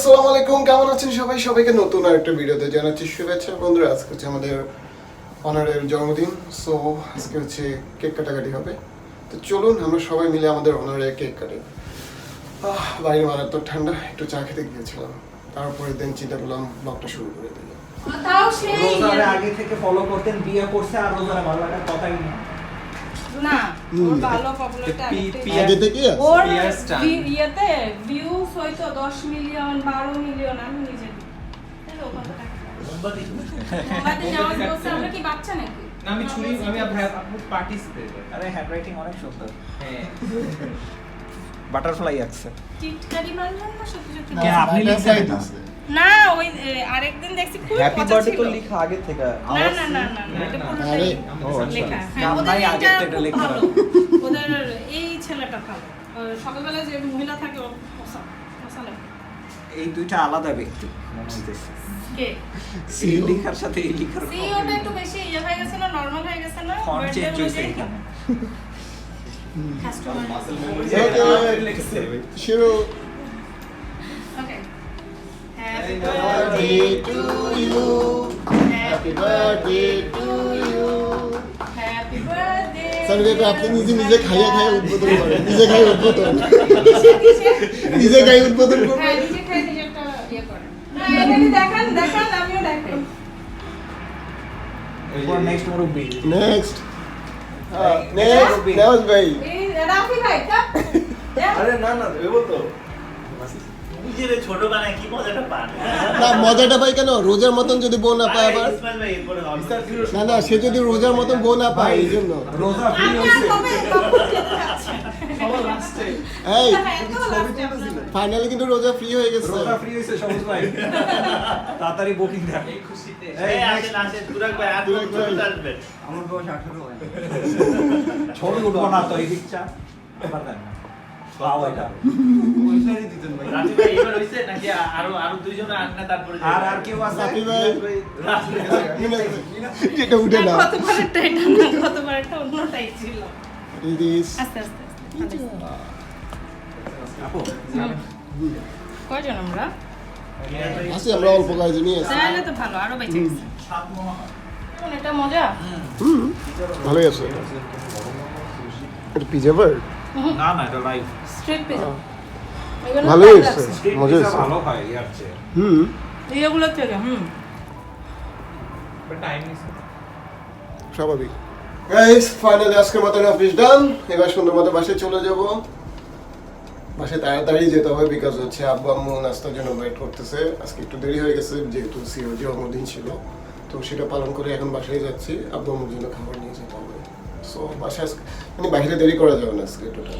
আসসালামু আলাইকুম কেমন আছেন সবাই? সবাইকে নতুন আরেকটা ভিডিওতে জানাচ্ছি শুভেচ্ছা। বন্ধুরা আজকে হচ্ছে আমাদের অনারের জন্মদিন সো আজকে হচ্ছে কেক কাটাকাটি হবে। তো চলুন আমরা সবাই মিলে আমাদের অনারে কেক কাটি। আহ, বাইরে মারাত্মক ঠান্ডা একটু চা খেতে গিয়েছিলাম। তারপরে দিন চিন্তা করলাম ব্লগটা শুরু করে দিলাম তাও সেই। রোজারে আগে থেকে ফলো করতেন বিয়ে করছে আর রোজারে ভালো লাগার কথাই না না ওর ভালো পপুলারটা পি- পি- আগে থেকে? ওর Pierre Stan। ভি- ইয়েতে ভিউজ হয়তো দশ মিলিয়ন বারো মিলিয়ন আমি নিজে তাহলে ও কত টাকা পায়? মোমবাতি নেওয়া বলছে আমরা কি বাচ্চা নাকি? না আমি ছুরি আমি আপনার পার্টিসিপেট আরে হ্যান্ডরাইটিং অনেক সুন্দর। হ্যাঁ। বাটারফ্লাই আছে টিটকারি মারলেন না সত্যি সত্যি আপনি লিখছেন এটা? না ওই আরেকদিন দেখছি খুব হ্যাপি বার্থডে তো লেখা আগে থেকে। না না না না এটা পুরোটাই আচ্ছা। লেখা। হ্যাঁ ওদের এটা থেকে লেখা। ওদের এই ছেলেটা ভালো। সকালবেলা যে মহিলা থাকে ও এই দুইটা আলাদা ব্যক্তি। কে? এই লেখার সাথে এই লেখার সি ওটা একটু বেশি ইয়ে হয়ে গেছে না নরমাল হয়ে গেছে না? ফন্ট চেঞ্জ হয়েছে. শুরু. Happy birthday to you Happy birthday to you Happy birthday. Sorry কাকা আপনি নিজে নিজে খাইয়ে খাইয়ে উদ্বোধন করেন নিজে খাই উদ্বোধন কিসে, কিসে? নিজে খাই উদ্বোধন হ্যাঁ, করবেন নিজে খাই নিজেরটা ইয়ে করেন। না, এখানে দেখান, দেখান, আমিও দেখাই। এরপর নেক্সট মুরব্বি নেক্সট নেক্সট নেওয়াজ ভাই এই রাফি ভাই, কাপ। দেখ। আরে না না ভেবো তো না মজাটা পাই কেন? রোজার মতন যদি বউ না পায় আবার। না না সে যদি রোজার মতন বউ না পায় এই জন্য। এই ফাইনালি কিন্তু রোজা ফ্রি হয়ে গেছে। রোজা ফ্রি হইছে সবুজ ভাই। তাড়াতাড়ি বুকিং দেন এই খুশিতে। এই আসেন আসেন তুরাক ভাই আর তুরাগ ভাই। কত আমার বয়স 18 হয়। ছবি উঠবো না তো এই দিকটা এবার দেন না এটা। পয়সাই দিতেন আরও আরও কেউ আছে এটা উঠে না এটা না, অন্যটাই ছিল। আস্তে আস্তে। আপু কয়জন আমরা? আমরা অল্প কয়েকজন নিয়ে আসি তাহলে তো ভালো, আরও বেঁচে গেছে। এটা মজা? হুম ভালোই আছে এটা পিজা বার্ড না না এটা লাইভ Street pizza। ভালোই মজা হয়েছে ভালো হয় ইয়ার চেয়ে। হুম। এগুলো থেকে, হুম। স্বাভাবিক। গাইস ফাইনালি আজকের মতন অফিস ডান এবার সুন্দর মতো বাসায় চলে যাব। বাসায় তাড়াতাড়ি যেতে হবে বিকজ হচ্ছে আব্বু আম্মু নাস্তার জন্য ওয়েট করতেছে। আজকে একটু দেরি হয়ে গেছে যেহেতু সিও জন্মদিন ছিল। তো সেটা পালন করে এখন বাসায় যাচ্ছি। আব্বু আম্মুর জন্য খাবার নিয়ে যেতে হবে। সো বাসায় আজকে মানে বাইরে দেরি করা যাবে না আজকে টোটাল